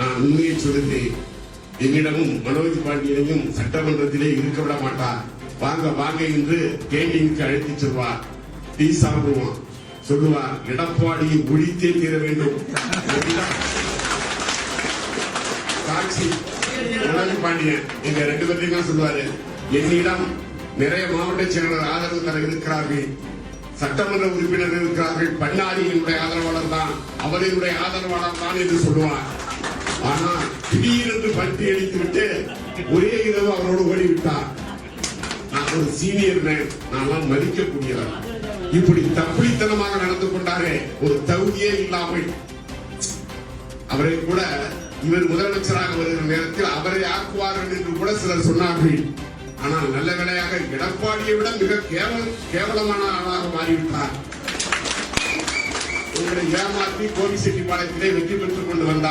நான் உண்மையை சொல்லுது என்னிடமும் மனோஜ் பாண்டியனையும் சட்டமன்றத்திலே இருக்க விட மாட்டார். வாங்க வாங்க என்று கேண்டீனுக்கு அழைத்துச் செல்வார். டீ சாப்பிடுவான். சொல்லுவார் எடப்பாடியை ஒழித்தே தீர வேண்டும். சாட்சி. மனோஜ் பாண்டியன் எங்க ரெண்டு பேர்த்தையும் தான் சொல்லுவாரு. என்னிடம் நிறைய மாவட்ட செயலாளர் ஆதரவு தர இருக்கிறார்கள். சட்டமன்ற உறுப்பினர் இருக்கிறார்கள். பண்ணாரி என்னுடைய ஆதரவாளர் தான். அவர் என்னுடைய ஆதரவாளர் தான் என்று சொல்லுவார். ஆனால் திடீரென்று பட்டி அடித்து விட்டு ஒரே இரவு அவரோடு ஓடிவிட்டார். நான் ஒரு சீனியர் நான் மதிக்கக்கூடியவர் இப்படி தப்பித்தனமாக நடந்து கொண்டாரே ஒரு தகுதியே இல்லாமல். அவரை கூட இவர் முதலமைச்சராக வருகிற நேரத்தில் அவரை ஆக்குவார்கள் என்று கூட சிலர் சொன்னார்கள். ஆனால் நல்ல வேளையாக எடப்பாடியை விட மிக கேவல கேவலமான ஆளாக மாறிவிட்டார். உங்களை ஏமாற்றி கோபிசெட்டிப்பாளையத்திலே வெற்றி பெற்றுக் கொண்டு வந்தார்.